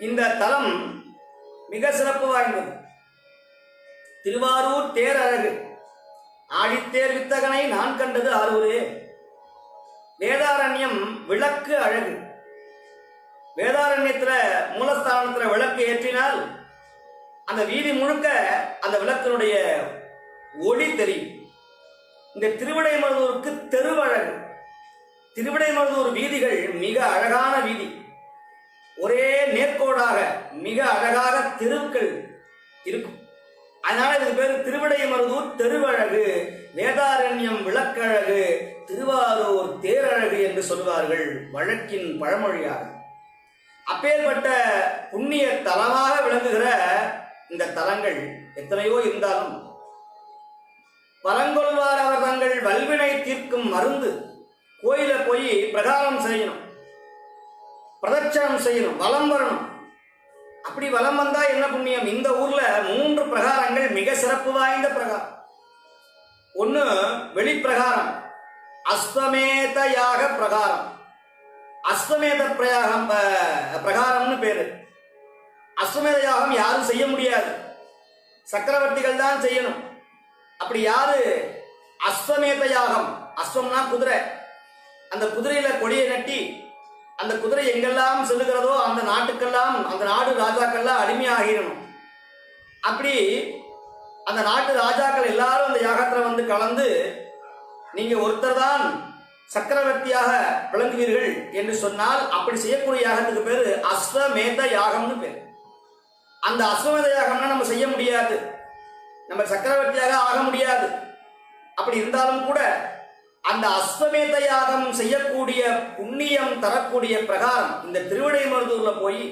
இந்த தலம் மிக சிறப்பு வாய்ந்தது. திருவாரூர் தேர் அழகு ஆழித்தேர் வித்தகனை நான் கண்டது ஆரூரே. வேதாரண்யம் விளக்கு அழகு. வேதாரண்யத்தில் மூலஸ்தானத்தில் விளக்கு ஏற்றினால் அந்த வீதி முழுக்க அந்த விளக்கினுடைய ஒளி தெரியும். இந்த திருவிடைமருதூருக்கு தெருவழகு. திருவிடைமருதூர் வீதிகள் மிக அழகான வீதி. ஒரே நேர்கோடாக மிக அழகாக தெருக்கள் இருக்கும். அதனால இதுக்கு பேர் திருவிடைமருதூர் தெருவழகு வேதாரண்யம் விளக்கழகு திருவாரூர் தேரழகு என்று சொல்வார்கள் வழக்கின் பழமொழியாக. அப்பேற்பட்ட புண்ணிய தலமாக விளங்குகிற இந்த தலங்கள் எத்தனையோ இருந்தாலும் பலங்கொள்வார் அவர் தங்கள் வல்வினை தீர்க்கும் மருந்து கோயில போய் பிரகாரம் செய்யணும். பிரதட்சணம் செய்யணும் வலம் வரணும். அப்படி வலம் வந்தா என்ன புண்ணியம்? இந்த ஊர்ல மூன்று பிரகாரங்கள் மிக சிறப்பு வாய்ந்த பிரகாரம். ஒன்னு வெளிப்பிரகாரம். அஸ்வமேத யாக பிரகாரம். அஸ்வமேத பிரயாகம் பிரகாரம்னு பேரு. அஸ்வமேத யாகம் யாரும் செய்ய முடியாது. சக்கரவர்த்திகள் தான் செய்யணும். அப்படி யாரு? அஸ்வமேத யாகம். அஸ்வம்னா குதிரை. அந்த குதிரையில கொடியை நட்டி அந்த குதிரை எங்கெல்லாம் செல்லுகிறதோ அந்த நாட்டுக்கெல்லாம் அந்த நாடு ராஜாக்கள்லாம் அடிமையாகிடணும். அப்படி அந்த நாட்டு ராஜாக்கள் எல்லாரும் அந்த யாகத்தில் வந்து கலந்து நீங்கள் ஒருத்தர் தான் சக்கரவர்த்தியாக விளங்குவீர்கள் என்று சொன்னால் அப்படி செய்யக்கூடிய யாகத்துக்கு பேர் அஸ்வமேத யாகம்னு பேர். அந்த அஸ்வமேத யாகம்னா நம்ம செய்ய முடியாது. நம்ம சக்கரவர்த்தியாக ஆக முடியாது. அப்படி இருந்தாலும் கூட அந்த அஸ்வமேத யாகம் செய்யக்கூடிய புண்ணியம் தரக்கூடிய பிரகாரம் இந்த திருவிடைமருதூர்ல போய்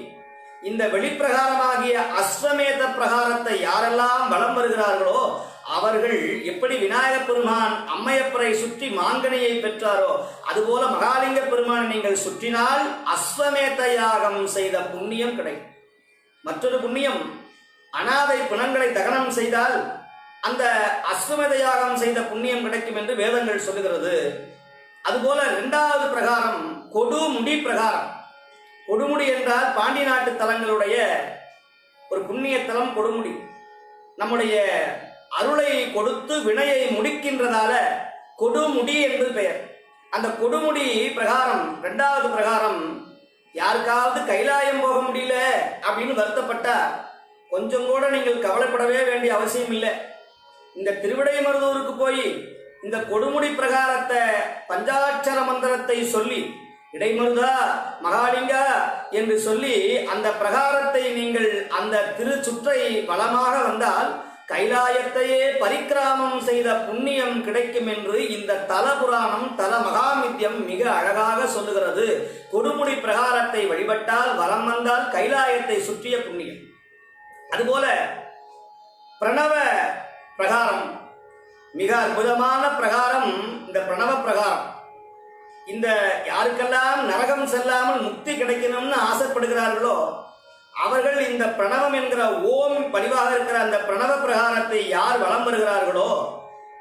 இந்த வெளிப்பிரகாரமாகிய அஸ்வமேத பிரகாரத்தை யாரெல்லாம் வலம் வருகிறார்களோ அவர்கள் எப்படி விநாயகப் பெருமான் அம்மையப்பரை சுற்றி மாங்கனியை பெற்றாரோ அதுபோல மகாலிங்க பெருமானை நீங்கள் சுற்றினால் அஸ்வமேத யாகம் செய்த புண்ணியம் கிடைக்கும். மற்றொரு புண்ணியம் அனாதை பிணங்களை தகனம் செய்தால் அந்த அஸ்வமேத யாகம் செய்த புண்ணியம் கிடைக்கும் என்று வேதங்கள் சொல்லுகிறது. அதுபோல இரண்டாவது பிரகாரம் கொடுமுடி பிரகாரம். கொடுமுடி என்றால் பாண்டி நாட்டு தலங்களுடைய ஒரு புண்ணிய தலம் கொடுமுடி. நம்முடைய அருளை கொடுத்து வினையை முடிக்கின்றதால கொடுமுடி என்று பெயர். அந்த கொடுமுடி பிரகாரம் இரண்டாவது பிரகாரம் யாருக்காவது கைலாயம் போக முடியல அப்படின்னு வருத்தப்பட்டா கொஞ்சம் கூட நீங்கள் கவலைப்படவே வேண்டிய அவசியம் இல்லை. இந்த திருவிடைமருதூருக்கு போய் இந்த கொடுமுடி பிரகாரத்தை பஞ்சாட்சர மந்திரத்தை சொல்லி இடைமருதா மகாலிங்கா என்று சொல்லி அந்த பிரகாரத்தை நீங்கள் அந்த திருச்சுற்றை பலமாக வந்தால் கைலாயத்தையே பரிக்கிராமம் செய்த புண்ணியம் கிடைக்கும் என்று இந்த தல புராணம் தல மகாமித்யம் மிக அழகாக சொல்லுகிறது. கொடுமுடி பிரகாரத்தை வழிபட்டால் வலம் வந்தால் கைலாயத்தை சுற்றிய புண்ணியம். அதுபோல பிரணவ பிரகாரம். மிக அற்புதமான பிரகாரம் இந்த பிரணவ பிரகாரம். இந்த யாருக்கெல்லாம் நரகம் செல்லாமல் முக்தி கிடைக்கணும்னு ஆசைப்படுகிறார்களோ அவர்கள் இந்த பிரணவம் என்கிற ஓம் பதிவாக இருக்கிற அந்த பிரணவ பிரகாரத்தை யார் வலம் வருகிறார்களோ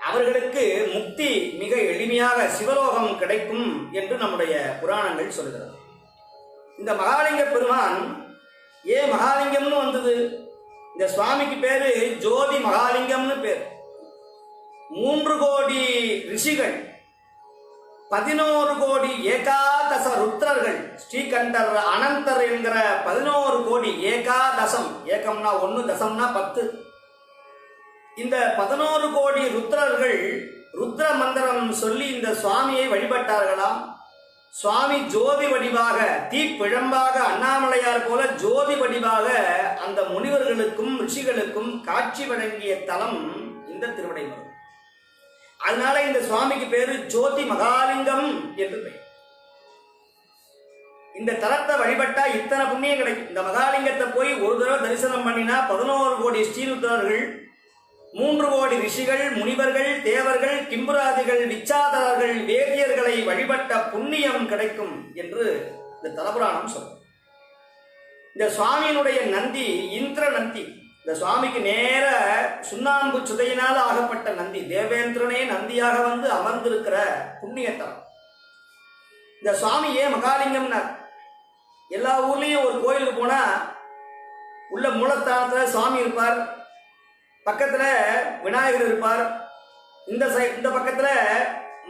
அவர்களுக்கு முக்தி மிக எளிமையாக சிவலோகம் கிடைக்கும் என்று நம்முடைய புராணங்கள் சொல்கிறது. இந்த மகாலிங்க பெருமான் ஏன் மகாலிங்கம்னு வந்தது? இந்த சுவாமிக்கு பேரு ஜோதி மகாலிங்கம்னு பேர். மூன்று கோடி ரிஷிகள் பதினோரு கோடி ஏகாதச ருத்ரர்கள் ஸ்ரீகண்டர் அனந்தர் என்கிற பதினோரு கோடி ஏகாதசம் ஏகம்னா ஒன்று தசம்னா பத்து. இந்த பதினோரு கோடி ருத்ரர்கள் ருத்ர மந்திரம் சொல்லி இந்த சுவாமியை வழிபட்டார்களாம்? சுவாமி ஜோதி வடிவாக தீப்பிழம்பாக அண்ணாமலையார் போல ஜோதி வடிவாக அந்த முனிவர்களுக்கும் ரிஷிகளுக்கும் காட்சி வழங்கிய தலம் இந்த திருவிடைமருதூர் அதனால இந்த சுவாமிக்கு பேரு ஜோதி மகாலிங்கம் என்று பெயர். இந்த தலத்தை வழிபட்டா இத்தனை புண்ணியம் கிடைக்கும். இந்த மகாலிங்கத்தை போய் ஒரு தடவை தரிசனம் பண்ணினா பதினோரு கோடி ஸ்ரீருத்ரர்கள் மூன்று கோடி ரிஷிகள் முனிவர்கள் தேவர்கள் கிம்புராதிகள் விச்சாதரர்கள் வேதியர்களை வழிபட்ட புண்ணியம் கிடைக்கும் என்று இந்த தலபுராணம் சொல்லும். இந்த சுவாமியினுடைய நந்தி இந்திர நந்தி இந்த சுவாமிக்கு நேர சுண்ணாம்பு சுதையினால் ஆகப்பட்ட நந்தி தேவேந்திரனே நந்தியாக வந்து அமர்ந்திருக்கிற புண்ணியத்தலம். இந்த சுவாமி ஏன் மகாலிங்கம்னார்? எல்லா ஊர்லேயும் ஒரு கோயிலுக்கு போனால் உள்ள மூலஸ்தானத்தில் சுவாமி இருப்பார். பக்கத்தில் விநாயகர் இருப்பார். இந்த சை இந்த பக்கத்தில்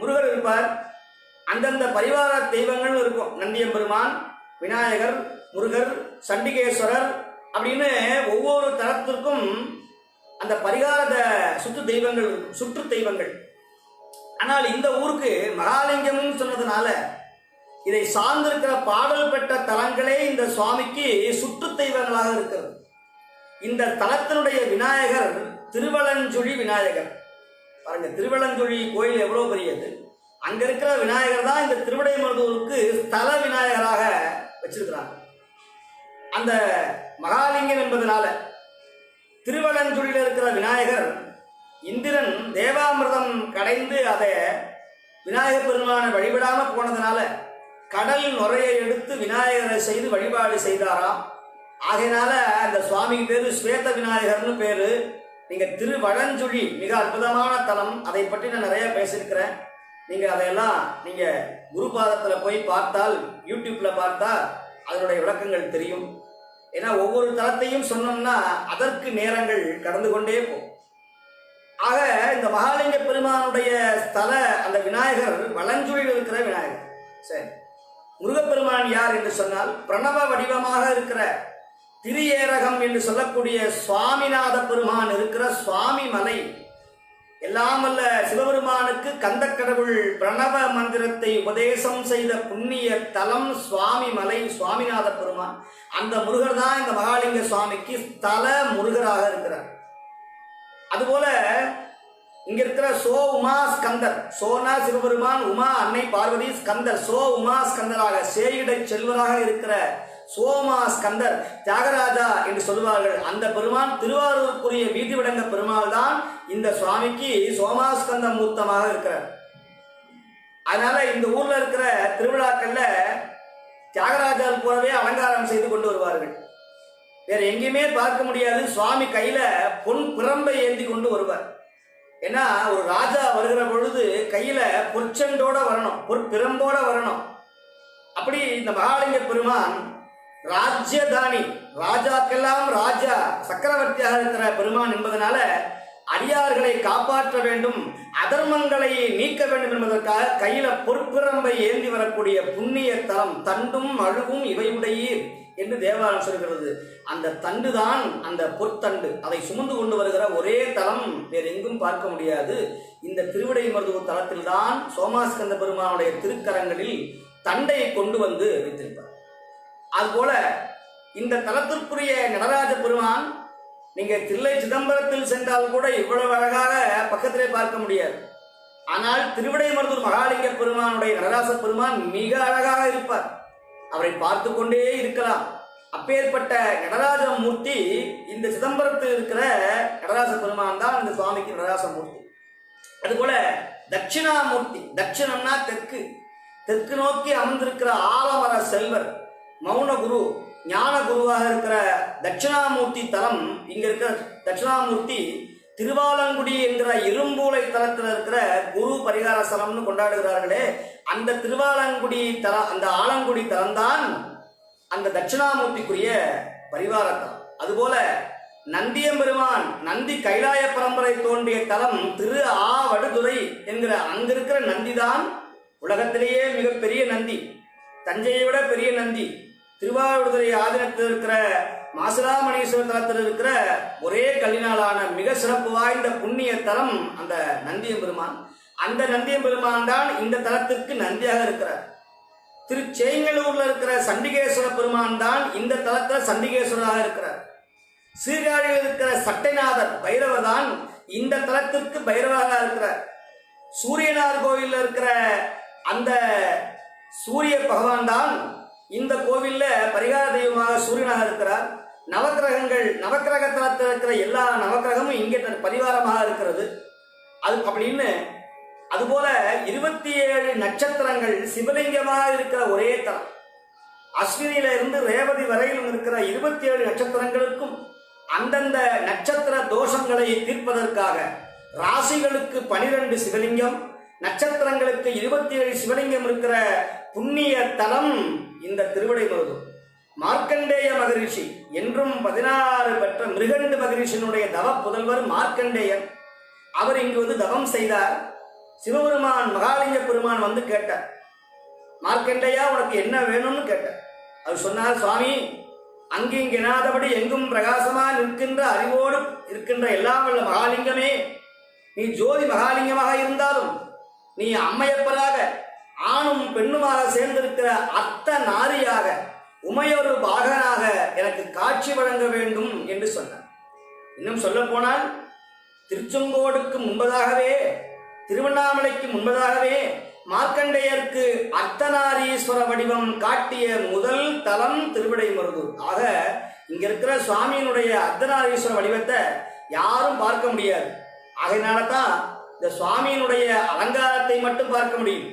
முருகர் இருப்பார். அந்தந்த பரிவார தெய்வங்கள் இருக்கும். நந்தியம்பெருமான் விநாயகர் முருகர் சண்டிகேஸ்வரர் அப்படின்னு ஒவ்வொரு தலத்திற்கும் அந்த பரிகார சுற்று தெய்வங்கள் இருக்கும். சுற்று தெய்வங்கள். ஆனால் இந்த ஊருக்கு மகாலிங்கம்னு சொன்னதுனால இதை சார்ந்திருக்கிற பாடல் பெற்ற தலங்களே இந்த சுவாமிக்கு சுற்று தெய்வங்களாக இருக்கிறது. இந்த தலத்தினுடைய விநாயகர் திருவலஞ்சுழி விநாயகர். பாருங்க திருவலஞ்சுழி கோயில் எவ்வளவு பெரியது? அங்க இருக்கிற விநாயகர் தான் இந்த திருவிடைமருதூருக்கு ஸ்தல விநாயகராக வச்சிருக்கிறாங்க. அந்த மகாலிங்கம் என்பதனால திருவலஞ்சுழியில் இருக்கிற விநாயகர் இந்திரன் தேவாமிர்தம் கடைந்து அதை விநாயகர் பெருமானை வழிபடாமல் போனதுனால கடல் நுரையை எடுத்து விநாயகரை செய்து வழிபாடு செய்தாராம். ஆகையினால அந்த சுவாமிக்கு பேரு ஸ்வேத விநாயகர்னு பேரு. நீங்க திருவழஞ்சுழி மிக அற்புதமான தலம். அதை பற்றி நான் நிறைய பேசியிருக்கிறேன். நீங்க அதையெல்லாம் நீங்க குருபாதத்துல போய் பார்த்தால் யூடியூப்ல பார்த்தா அதனுடைய விளக்கங்கள் தெரியும். ஏன்னா ஒவ்வொரு தலத்தையும் சொன்னோம்னா அதற்கு நேரங்கள் கடந்து கொண்டே போகும். ஆக இந்த மகாலிங்க பெருமானுடைய ஸ்தல அந்த விநாயகர் வளஞ்சுழியில் இருக்கிற விநாயகர். சரி. முருகப்பெருமான் யார் என்று சொன்னால் பிரணவ வடிவமாக இருக்கிற திரியேரகம் என்று சொல்லக்கூடிய சுவாமிநாத பெருமான் இருக்கிற சுவாமி மலை. எல்லாம் அல்ல சிவபெருமானுக்கு கந்தக்கடவுள் பிரணவ மந்திரத்தை உபதேசம் செய்த புண்ணிய தலம் சுவாமி மலை சுவாமிநாத பெருமான். அந்த முருகர் தான் இந்த மகாலிங்க சுவாமிக்கு ஸ்தல முருகராக இருக்கிறார். அதுபோல இங்க இருக்கிற சோ உமா ஸ்கந்தர் சோனா சிவபெருமான் உமா அன்னை பார்வதி ஸ்கந்தர் சோ உமா ஸ்கந்தராக சேயிடை செல்வராக இருக்கிற சோமா ஸ்கந்தர் தியாகராஜா என்று சொல்வார்கள் அந்த பெருமான் திருவாரூருக்குரிய வீதி விடங்க பெருமாள் தான் இந்த சுவாமிக்கு சோமாஸ்கந்த மூர்த்தமாக இருக்கிறார். அதனால இந்த ஊர்ல இருக்கிற திருவிழாக்கள்ல தியாகராஜா போலவே அலங்காரம் செய்து கொண்டு வருவார்கள். வேற எங்கேயுமே பார்க்க முடியாது. சுவாமி கையில பொன் பிரம்பை ஏந்தி கொண்டு வருவார். ஏன்னா ஒரு ராஜா வருகிற பொழுது கையில பொற்செண்டோட வரணும். பொற்பிரம்போட வரணும். அப்படி இந்த மகாலிங்க பெருமான் ராஜ்யதானி. ராஜாக்கெல்லாம் ராஜா சக்கரவர்த்தியாக இருக்கிற பெருமான் என்பதனால அடியார்களை காப்பாற்ற வேண்டும் அதர்மங்களை நீக்க வேண்டும் என்பதற்காக கையில பொற்பிரம்பை ஏந்தி வரக்கூடிய புண்ணிய தலம் தண்டும் அழுவும் இவையுடையீர் என்று தேவாரம் சொல்கிறது. அந்த தண்டு தான் அந்த பொற்தண்டு. அதை சுமந்து கொண்டு வருகிற ஒரே தலம் வேறு எங்கும் பார்க்க முடியாது. இந்த திருவிடை மருத்துவ தலத்தில் தான் சோமாஸ்கந்த பெருமானுடைய திருக்கரங்களில் தண்டை கொண்டு வந்து வைத்திருப்பார். அதுபோல இந்த தலத்திற்குரிய நடராஜ பெருமான் நீங்க தில்லை சிதம்பரத்தில் சென்றால் கூட இவ்வளவு அழகாக பக்கத்திலே பார்க்க முடியாது. ஆனால் திருவிடைமருதூர் மகாலிங்க பெருமானுடைய நடராச பெருமான் மிக அழகாக இருப்பார். அவரை பார்த்து கொண்டே இருக்கலாம். அப்பேற்பட்ட நடராஜ மூர்த்தி இந்த சிதம்பரத்தில் இருக்கிற நடராச பெருமான் தான் இந்த சுவாமிக்கு நடராச மூர்த்தி. அதுபோல தட்சிணாமூர்த்தி தட்சிணம்னா தெற்கு. தெற்கு நோக்கி அமர்ந்திருக்கிற ஆலமர செல்வர். மௌன குரு ஞான குருவாக இருக்கிற தட்சிணாமூர்த்தி தலம் இங்க இருக்கிற தட்சிணாமூர்த்தி திருவாலங்குடி என்கிற இரும்பூலை தலத்தில் இருக்கிற குரு பரிகார ஸ்தலம்னு கொண்டாடுகிறார்களே அந்த திருவாலங்குடி தல அந்த ஆலங்குடி தலம்தான் அந்த தட்சிணாமூர்த்திக்குரிய பரிவார தலம் அதுபோல நந்தியம்பெருமான் நந்தி கைலாய பரம்பரை தோன்றிய தலம் திரு ஆ வடுதுறை என்கிற அங்கிருக்கிற நந்திதான் உலகத்திலேயே மிகப்பெரிய நந்தி. தஞ்சையை விட பெரிய நந்தி. திருவாரூர்துறை ஆதீனத்தில் இருக்கிற மாசிலாமணீஸ்வரர் தலத்தில் இருக்கிற ஒரே கல்லினாலான மிக சிறப்பு வாய்ந்த புண்ணிய தலம் அந்த நந்தியம்பெருமான் அந்த நந்தியம்பெருமான் தான் இந்த தலத்திற்கு நந்தியாக இருக்கிறார். திருச்செங்கலூர்ல இருக்கிற சண்டிகேஸ்வர பெருமான் தான் இந்த தலத்துல சண்டிகேஸ்வரராக இருக்கிறார். சீர்காழியில் இருக்கிற சட்டைநாதர் பைரவர் தான் இந்த தலத்திற்கு பைரவராக இருக்கிறார். சூரியனார் கோயிலில் இருக்கிற அந்த சூரிய பகவான் தான் இந்த கோவில்ல பரிகார தெய்வமாக சூரியனாக இருக்கிறார். நவக்கிரகங்கள் நவக்கிரக தளத்தில் இருக்கிற எல்லா நவக்கிரகமும் இங்கே தன் பரிவாரமாக இருக்கிறது. அது அப்படின்னு அதுபோல இருபத்தி ஏழு நட்சத்திரங்கள் சிவலிங்கமாக இருக்கிற ஒரே தலம். அஸ்வினியில இருந்து ரேவதி வரையிலும் இருக்கிற இருபத்தி ஏழு நட்சத்திரங்களுக்கும் அந்தந்த நட்சத்திர தோஷங்களை தீர்ப்பதற்காக ராசிகளுக்கு பனிரெண்டு சிவலிங்கம் நட்சத்திரங்களுக்கு இருபத்தி ஏழு சிவலிங்கம் இருக்கிற புண்ணிய தலம் இந்த திருவிடைமருதூர் மார்க்கண்டேய மகரிஷி என்றும் பதினாறு பெற்ற மிருகண்டு மகரிஷியினுடைய தவ புதல்வர் மார்க்கண்டேயர் அவர் இங்கு வந்து தவம் செய்தார். சிவபெருமான் மகாலிங்க பெருமான் வந்து கேட்டார். மார்க்கண்டையா உனக்கு என்ன வேணும்னு கேட்டார். அவர் சொன்னார் சுவாமி அங்கிங்கெனாதபடி எங்கும் பிரகாசமாக நிற்கின்ற அறிவோடு இருக்கின்ற எல்லாம் வல்ல மகாலிங்கமே. நீ ஜோதி மகாலிங்கமாக இருந்தாலும் நீ அம்மையப்பராக ஆணும் பெண்ணுமாக சேர்ந்திருக்கிற அத்த நாரியாக உமையொரு பாகனாக எனக்கு காட்சி வழங்க வேண்டும் என்று சொன்னார். இன்னும் சொல்ல போனால் திருச்செங்கோடுக்கு முன்பதாகவே திருவண்ணாமலைக்கு முன்பதாகவே மார்க்கண்டேயருக்கு அர்த்தநாரீஸ்வர வடிவம் காட்டிய முதல் தலம் திருவிடைமருதூர். ஆக இங்க இருக்கிற சுவாமியினுடைய அர்த்தநாரீஸ்வர வடிவத்தை யாரும் பார்க்க முடியாது. ஆகையினால தான் இந்த சுவாமியினுடைய அலங்காரத்தை மட்டும் பார்க்க முடியும்.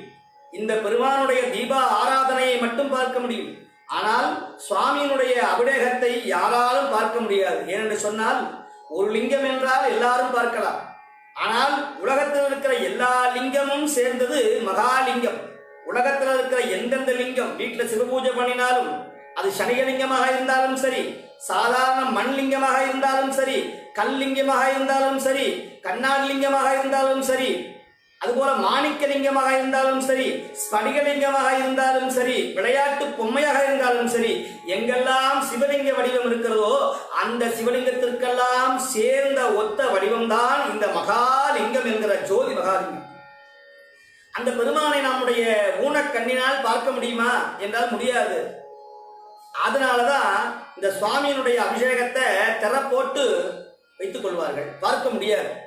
இந்த பெருமானுடைய தீபா ஆராதனையை மட்டும் பார்க்க முடியும். ஆனால் சுவாமியினுடைய அபிடேகத்தை யாராலும் பார்க்க முடியாது. ஏனென்று சொன்னால் ஒரு லிங்கம் என்றால் எல்லாரும் பார்க்கலாம். ஆனால் உலகத்தில் இருக்கிற எல்லா லிங்கமும் சேர்ந்தது மகாலிங்கம். உலகத்தில் இருக்கிற எந்தெந்த லிங்கம் வீட்டில் சிவபூஜை பண்ணினாலும் அது சனிகலிங்கமாக இருந்தாலும் சரி சாதாரண மண் லிங்கமாக இருந்தாலும் சரி கல் லிங்கமாக இருந்தாலும் சரி கண்ணாடி லிங்கமாக இருந்தாலும் சரி அதுபோல மாணிக்கலிங்கமாக இருந்தாலும் சரி ஸ்படிகலிங்கமாக இருந்தாலும் சரி விளையாட்டு பொம்மையாக இருந்தாலும் சரி எங்கெல்லாம் சிவலிங்க வடிவம் இருக்கிறதோ அந்த சிவலிங்கத்திற்கெல்லாம் சேர்ந்த ஒத்த வடிவம்தான் இந்த மகாலிங்கம் என்கிற ஜோதி மகாலிங்கம். அந்த பெருமானை நம்முடைய ஊனக்கண்ணினால் பார்க்க முடியுமா? என்றால் முடியாது. அதனாலதான் இந்த சுவாமியினுடைய அபிஷேகத்தை திற போட்டு வைத்துக் கொள்வார்கள். பார்க்க முடியாது.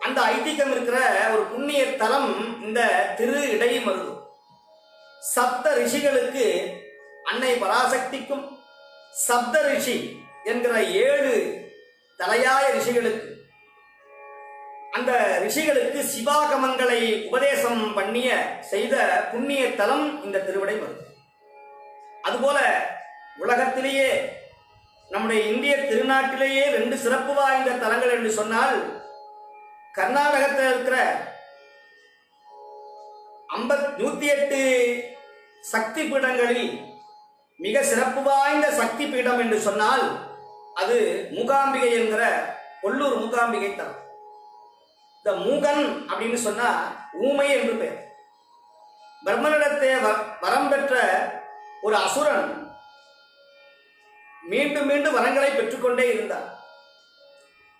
அந்த ஐதீகம் இருக்கிற ஒரு புண்ணிய தலம் இந்த திரு இடைமருது சப்த ரிஷிகளுக்கு அன்னை பராசக்திக்கும் சப்த ரிஷி என்கிற ஏழு தலையாய ரிஷிகளுக்கு அந்த ரிஷிகளுக்கு சிவாகமங்களை உபதேசம் பண்ணிய செய்த புண்ணிய தலம் இந்த திருவிடை மருது அதுபோல உலகத்திலேயே நம்முடைய இந்திய திருநாட்டிலேயே ரெண்டு சிறப்பு வாய்ந்த தலங்கள் என்று சொன்னால் கர்நாடகத்தில் இருக்கிற ஐம்பத் நூத்தி எட்டு சக்தி பீடங்களில் மிக சிறப்பு வாய்ந்த சக்தி பீடம் என்று சொன்னால் அது மூகாம்பிகை என்கிற கொல்லூர் மூகாம்பிகை தலம். இந்த மூகன் அப்படின்னு சொன்னா ஊமை என்று பெயர். பிரம்மனிடத்தை வ- வரம் பெற்ற ஒரு அசுரன் மீண்டும் மீண்டும் வரங்களை பெற்றுக்கொண்டே இருந்தார்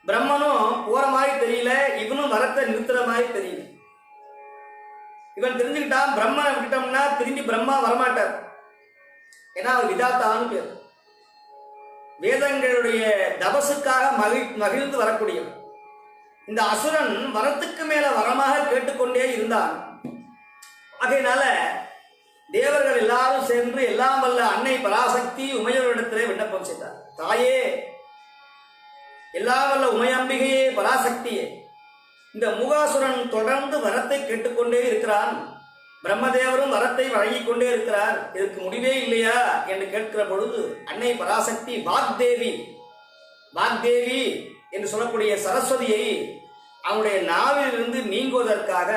பிரம்மனும் போற மாதிரி தெரியல இவனும் வரத்தை நிறுத்துற மாதிரி தெரியல. இவன் தெரிஞ்சுக்கிட்டான் பிரம்மனை விட்டோம்னா திரும்பி பிரம்மா வரமாட்டார். ஏன்னா அவர் விதாத்தான்னு பேர். வேதங்களுடைய தபசுக்காக மகிழ் மகிழ்ந்து வரக்கூடியவர். இந்த அசுரன் வரத்துக்கு மேல வரமாக கேட்டுக்கொண்டே இருந்தான். அதனால தேவர்கள் எல்லாரும் சென்று எல்லாம் வல்ல அன்னை பராசக்தி உமையோரிடத்திலே விண்ணப்பம் செய்தார். தாயே எல்லா வல்ல உமையம்பிகையே பராசக்தியே. இந்த முகாசுரன் தொடர்ந்து வரத்தை கேட்டுக்கொண்டே இருக்கிறான். பிரம்மதேவரும் வரத்தை வழங்கிக் கொண்டே இருக்கிறார். இதற்கு முடிவே இல்லையா என்று கேட்கிற பொழுது அன்னை பராசக்தி வாக்தேவி வாக்தேவி என்று சொல்லக்கூடிய சரஸ்வதியை அவனுடைய நாவிலிருந்து நீங்குவதற்காக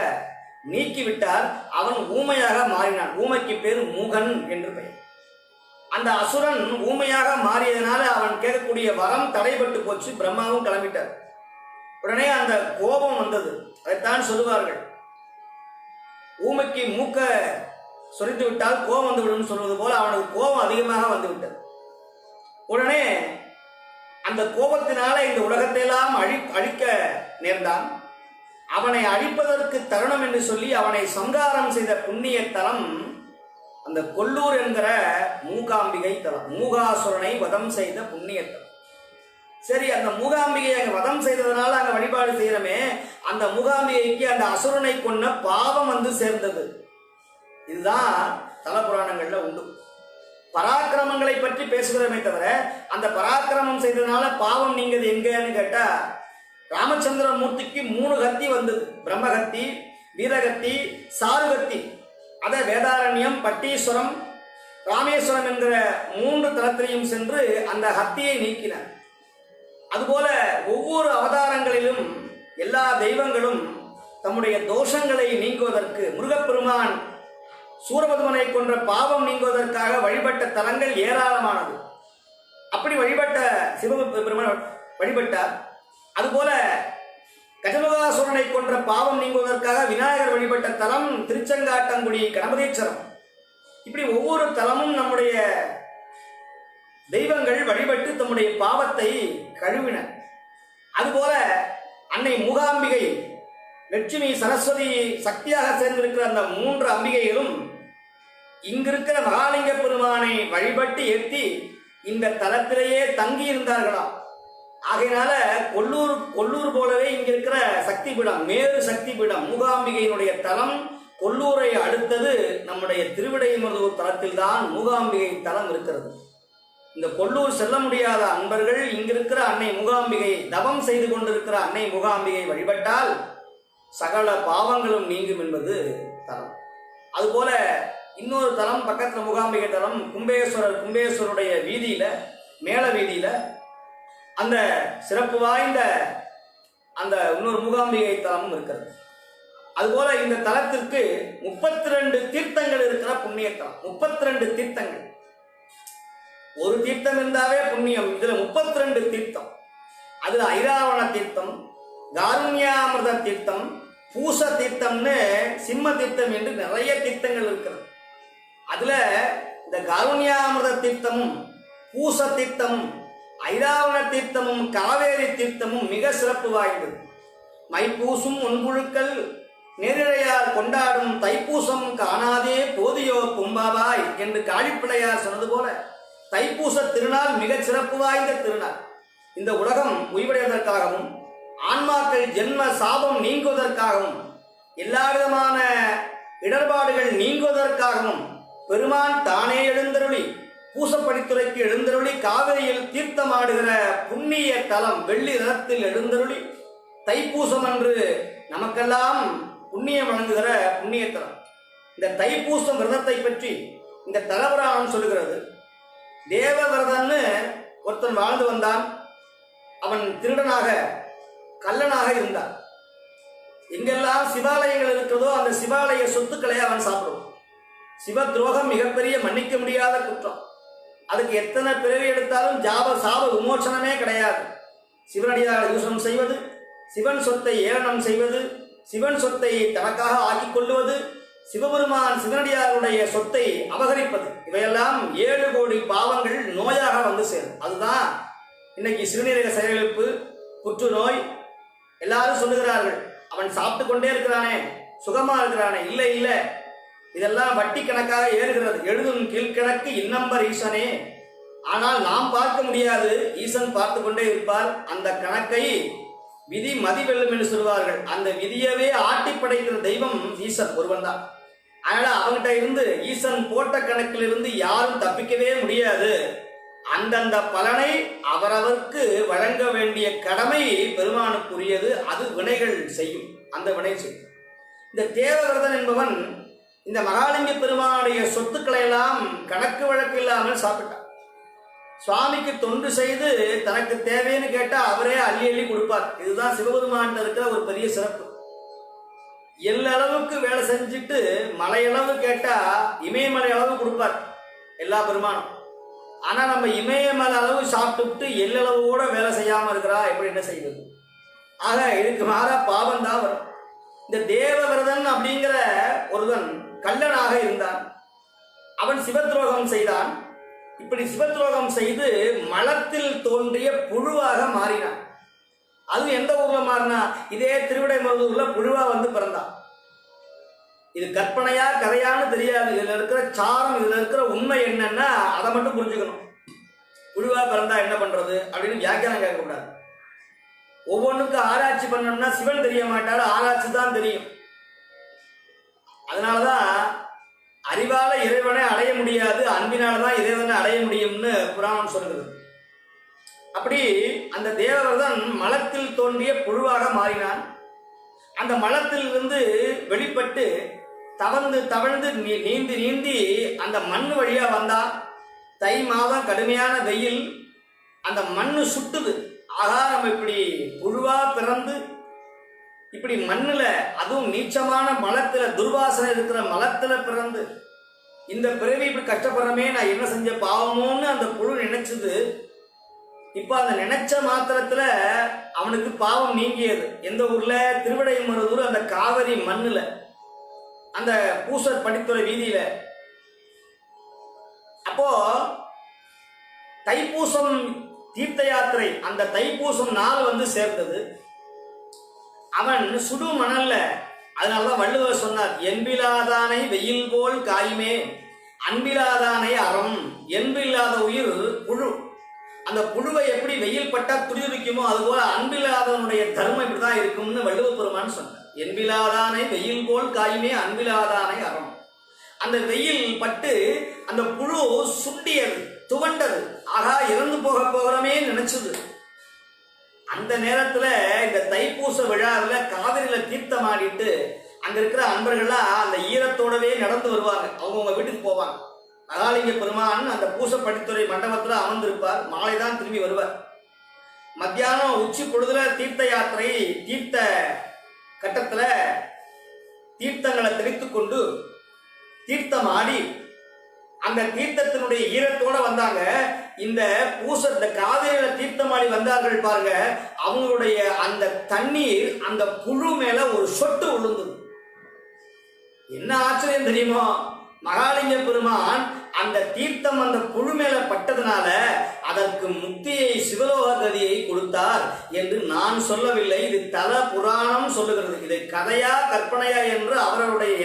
நீக்கிவிட்டார். அவன் ஊமையாக மாறினான். ஊமைக்கு பேர் மூகன் என்று பெயர். அந்த அசுரன் ஊமையாக மாறியதனால அவன் கேட்கக்கூடிய வரம் தடைபட்டு போச்சு. பிரம்மாவும் கிளம்பிட்டார். உடனே அந்த கோபம் வந்தது. அதைத்தான் சொல்லுவார்கள். ஊமைக்கு மூக்க சொரித்து விட்டால் கோபம் வந்துவிடும் சொல்வது போல அவனுக்கு கோபம் அதிகமாக வந்துவிட்டது உடனே அந்த கோபத்தினால இந்த உலகத்தை எல்லாம் அழி அழிக்க நேர்ந்தான். அவனை அழிப்பதற்கு தருணம் என்று சொல்லி அவனை சங்காரம் செய்த புண்ணிய தலம் அந்த கொல்லூர் என்கிற மூகாம்பிகை தலம் மூகாசுரனை வதம் செய்த புண்ணியத்தலம் சரி அந்த மூகாம்பிகையை அங்க வதம் செய்ததுனால அங்க வழிபாடு செய்யறமே அந்த மூகாம்பிகைக்கு அந்த அசுரனை கொன்ன பாவம் வந்து சேர்ந்தது. இதுதான் தல புராணங்கள்ல உண்டு. பராக்கிரமங்களை பற்றி பேசுகிறோமே தவிர அந்த பராக்கிரமம் செய்ததுனால பாவம் நீங்கது எங்கன்னு கேட்டா ராமச்சந்திர மூர்த்திக்கு மூணு கத்தி வந்தது. பிரம்மகத்தி வீரகத்தி சாருகத்தி. அத வேதாரண்யம் பட்டீஸ்வரம் ராமேஸ்வரம் என்கிற மூன்று தலத்திலையும் சென்று அந்த ஹத்தியை நீக்கினார். அதுபோல ஒவ்வொரு அவதாரங்களிலும் எல்லா தெய்வங்களும் தம்முடைய தோஷங்களை நீக்குவதற்கு முருகப்பெருமான் சூரபதுமனை கொன்ற பாவம் நீங்குவதற்காக வழிபட்ட தலங்கள் ஏராளமானது. அப்படி வழிபட்ட சிவபெருமான் வழிபட்டார். அதுபோல கஜமுகாசுரனை கொன்ற பாவம் நீங்குவதற்காக விநாயகர் வழிபட்ட தலம் திருச்செங்காட்டங்குடி கணபதீச்சரம். இப்படி ஒவ்வொரு தலமும் நம்முடைய தெய்வங்கள் வழிபட்டு தம்முடைய பாவத்தை கழுவின. அதுபோல அன்னை மூகாம்பிகை லட்சுமி சரஸ்வதி சக்தியாக சேர்ந்திருக்கிற அந்த மூன்று அம்பிகைகளும் இங்கிருக்கிற மகாலிங்க பெருமானை வழிபட்டு ஏற்றி இந்த தலத்திலேயே தங்கி இருந்தார்களாம் ஆகையினால கொல்லூர் கொல்லூர் போலவே இங்க இருக்கிற சக்தி பீடம் மேறு சக்தி பீடம் மூகாம்பிகையினுடைய தலம் கொல்லூரை அடுத்தது நம்முடைய திருவிடைமருதூர் தலத்தில்தான் மூகாம்பிகை தலம் இருக்கிறது. இந்த கொல்லூர் செல்ல முடியாத அன்பர்கள் இங்கிருக்கிற அன்னை மூகாம்பிகை தவம் செய்து கொண்டிருக்கிற அன்னை மூகாம்பிகை வழிபட்டால் சகல பாவங்களும் நீங்கும் என்பது தலம். அதுபோல இன்னொரு தலம் பக்கத்தில் மூகாம்பிகை தலம் கும்பேஸ்வரர் கும்பேஸ்வருடைய வீதியில மேல வீதியில அந்த சிறப்பு வாய்ந்த அந்த இன்னொரு மூகாம்பிகை தலமும் இருக்கிறது. அதுபோல இந்த தலத்திற்கு முப்பத்தி ரெண்டு தீர்த்தங்கள் இருக்கிற புண்ணிய தலம் முப்பத்தி ரெண்டு தீர்த்தங்கள். ஒரு தீர்த்தம் இருந்தாவே புண்ணியம். இதுல முப்பத்தி ரெண்டு தீர்த்தம். அதுல ஐராவண தீர்த்தம் காருண்யாமிரத தீர்த்தம் பூச தீர்த்தம்னு சிம்ம தீர்த்தம் என்று நிறைய தீர்த்தங்கள் இருக்கிறது. அதுல இந்த காருண்யாமிரத தீர்த்தமும் பூச தீர்த்தமும் ஐராவண தீர்த்தமும் காவேரி தீர்த்தமும் மிக சிறப்பு வாய்ந்தது. மைப்பூசும் ஒன்புழுக்கள் நேரிழையார் கொண்டாடும் தைப்பூசம் காணாதே போதியோ கும்பாவாய் என்று காளிப்பிள்ளையார் சொன்னது போல தைப்பூச திருநாள் மிகச் சிறப்பு வாய்ந்த திருநாள். இந்த உலகம் உய்வடைவதற்காகவும் ஆன்மாக்கள் ஜென்ம சாபம் நீங்குவதற்காகவும் எல்லா விதமான இடர்பாடுகள் நீங்குவதற்காகவும் பெருமான் தானே எழுந்தருளி பூசப்படித்துறைக்கு எழுந்தருளி காவிரியில் தீர்த்தமாடுகிற புண்ணிய தலம் வெள்ளி ரதத்தில் எழுந்தருளி தைப்பூசம் அன்று நமக்கெல்லாம் புண்ணியம் வழங்குகிற புண்ணியத்தலம். இந்த தைப்பூசம் விரதத்தை பற்றி இந்த தலபுராணம் சொல்லுகிறது. தேவ விரதம்னு ஒருத்தன் வாழ்ந்து வந்தான். அவன் திருடனாக கல்லனாக இருந்தான். எங்கெல்லாம் சிவாலயங்கள் இருக்கிறதோ அந்த சிவாலய சொத்துக்களை அவன் சாப்பிடுவான். சிவ துரோகம் மிகப்பெரிய மன்னிக்க முடியாத குற்றம். அதுக்கு எத்தனை பிறவி எடுத்தாலும் ஜாப சாப விமோசனமே கிடையாது. சிவனடியார் யூசனம் செய்வது சிவன் சொத்தை ஏளனம் செய்வது சிவன் சொத்தை தனக்காக ஆக்கிக் கொள்ளுவது சிவபெருமான் சிவனடியாருடைய சொத்தை அபகரிப்பது. இவையெல்லாம் ஏழு கோடி பாவங்கள் நோயாக வந்து சேரும். அதுதான் இன்னைக்கு சிறுநீரக செயலிழப்பு புற்றுநோய் எல்லாரும் சொல்லுகிறார்கள். அவன் சாப்பிட்டு கொண்டே இருக்கிறானே சுகமா இருக்கிறானே இல்லை இல்லை. இதெல்லாம் வட்டி கணக்காக ஏறுகிறது. எழுதும் கீழ்கணக்கு இன்னம்பர் ஈசனே. ஆனால் நாம் பார்க்க முடியாது. ஈசன் பார்த்து கொண்டே இருப்பார். அந்த கணக்கை விதி மதி வெல்லும் என்று சொல்வார்கள் அந்த விதியவே ஆட்டி படைக்கிற தெய்வம் ஈசன் ஒருவன் தான் அதனால அவங்ககிட்ட இருந்து ஈசன் போட்ட கணக்கிலிருந்து யாரும் தப்பிக்கவே முடியாது. அந்தந்த பலனை அவரவருக்கு வழங்க வேண்டிய கடமை பெருமானுக்குரியது. அது வினைகள் செய்யும். அந்த வினை செய்யும். இந்த தேவவிரதன் என்பவன் இந்த மகாலிங்க பெருமானுடைய சொத்துக்களை எல்லாம் கணக்கு வழக்கு இல்லாமல் சாப்பிட்டான். சுவாமிக்கு தொண்டு செய்து தனக்கு தேவைன்னு கேட்டா அவரே அள்ளி அள்ளி கொடுப்பார். இதுதான் சிவபெருமான் இருக்கிற ஒரு பெரிய சிறப்பு. எல்லளவுக்கு வேலை செஞ்சுட்டு மலையளவு கேட்டா இமயமலை அளவு கொடுப்பார் எல்லா பெருமானும். ஆனா நம்ம இமயமலை அளவு சாப்பிட்டுட்டு எல்லளவு கூட வேலை செய்யாம இருக்கிறா எப்படி என்ன செய்வது? ஆக இதுக்கு மாறா பாவம் தான் வரும். இந்த தேவவிரதன் அப்படிங்கிற ஒருவன் கல்லனாக இருந்தான். அவன் சிவத்ரோகம் செய்தான். இப்படி சிவத்ரோகம் செய்து மலத்தில் தோன்றிய புழுவாக மாறினான். அது எந்த ஊர்ல மாறினா? இதே திருவிடைமருதூர்ல புழுவா வந்து பிறந்தான் இது கற்பனையா கதையான்னு தெரியாது. இதுல இருக்கிற சாரம் இதுல இருக்கிற உண்மை என்னன்னா அதை மட்டும் புரிஞ்சுக்கணும். புழுவா பிறந்தா என்ன பண்றது? அப்படின்னு வியாக்கியானம் கேட்கக்கூடாது. ஒவ்வொன்றுக்கும் ஆராய்ச்சி பண்ணோம்னா சிவன் தெரிய மாட்டாரு. ஆராய்ச்சி தான் தெரியும். அதனாலதான் அறிவால இறைவனை அடைய முடியாது அன்பினால தான் இறைவனை அடைய முடியும்னு புராணம் சொல்கிறது அப்படி அந்த தேவரதன் மலத்தில் தோன்றிய புழுவாக மாறினான். அந்த மலத்திலிருந்து வெளிப்பட்டு தவழ்ந்து தவழ்ந்து நீ- நீந்தி நீந்தி அந்த மண் வழியா வந்தான் தை மாதம் கடுமையான வெயில் அந்த மண்ணு சுட்டுது. ஆகா நம்ம இப்படி புழுவா பிறந்து இப்படி மண்ணில் அதுவும் நீச்சமான மலத்தில் துர்வாசனை இருக்கிற மலத்தில் பிறந்து இந்த பிறவி இப்படி கஷ்டப்படுறமே நான் என்ன செஞ்ச பாவமோன்னு அந்த புழு நினைச்சது. இப்போ அந்த நினைச்ச மாத்திரத்தில் அவனுக்கு பாவம் நீங்கியது. எந்த ஊரில்? திருவிடைமருதூர் அந்த காவிரி மண்ணில். அந்த பூசர் படித்துறை வீதியில். அப்போ தைப்பூசம் தீர்த்த யாத்திரை அந்த தைப்பூசம் நாள் வந்து சேர்ந்தது. அவன் சுடு மணல்ல. அதனாலதான் வள்ளுவர் சொன்னார் என்பிலாதானை வெயில் போல் காயுமே அன்பிலாதானை அறம் என்பில்லாத உயிர் புழு. அந்த புழுவை எப்படி வெயில் பட்டா துடிதுடிக்குமோ அதுபோல அன்பில்லாதவனுடைய தர்மம் இப்படிதான் இருக்கும்னு வள்ளுவ பெருமான் சொன்னார். என்பிலாதானை வெயில் போல் காயுமே அன்பிலாதானை அறம். அந்த வெயில் பட்டு அந்த புழு சுண்டியது துவண்டது. ஆகா இறந்து போக போகிறோமே நினைச்சது. அந்த நேரத்துல இந்த தைப்பூச விழாவில் காவிரியில தீர்த்தம் ஆடிட்டு அங்க இருக்கிற அன்பர்கள்லாம் அந்த ஈரத்தோடவே நடந்து வருவாங்க. அவங்கவுங்க வீட்டுக்கு போவாங்க. மகாலிங்க பெருமான் அந்த பூசப்படித்துறை மண்டபத்துல அமர்ந்திருப்பார். மாலை தான் திரும்பி வருவார். மத்தியானம் உச்சி பொழுதுல தீர்த்த யாத்திரை தீர்த்த கட்டத்துல தீர்த்தங்களை தெரித்து கொண்டு தீர்த்தம் ஆடி அந்த தீர்த்தத்தினுடைய ஈரத்தோட வந்தாங்க. இந்த பூச இந்த காவிரியில தீர்த்தமாடி வந்தார்கள் பாருங்க. அவங்களுடைய அந்த தண்ணீர் அந்த புழு மேல ஒரு சொட்டு விழுந்தது என்ன ஆச்சரியம் தெரியுமோ? மகாலிங்க பெருமான் அந்த தீர்த்தம் அந்த புழு மேல பட்டதுனால அதற்கு முக்தியை சிவலோக கதியை கொடுத்தார் என்று நான் சொல்லவில்லை. இது தல புராணம் சொல்லுகிறது. இது கதையா கற்பனையா என்று அவர்களுடைய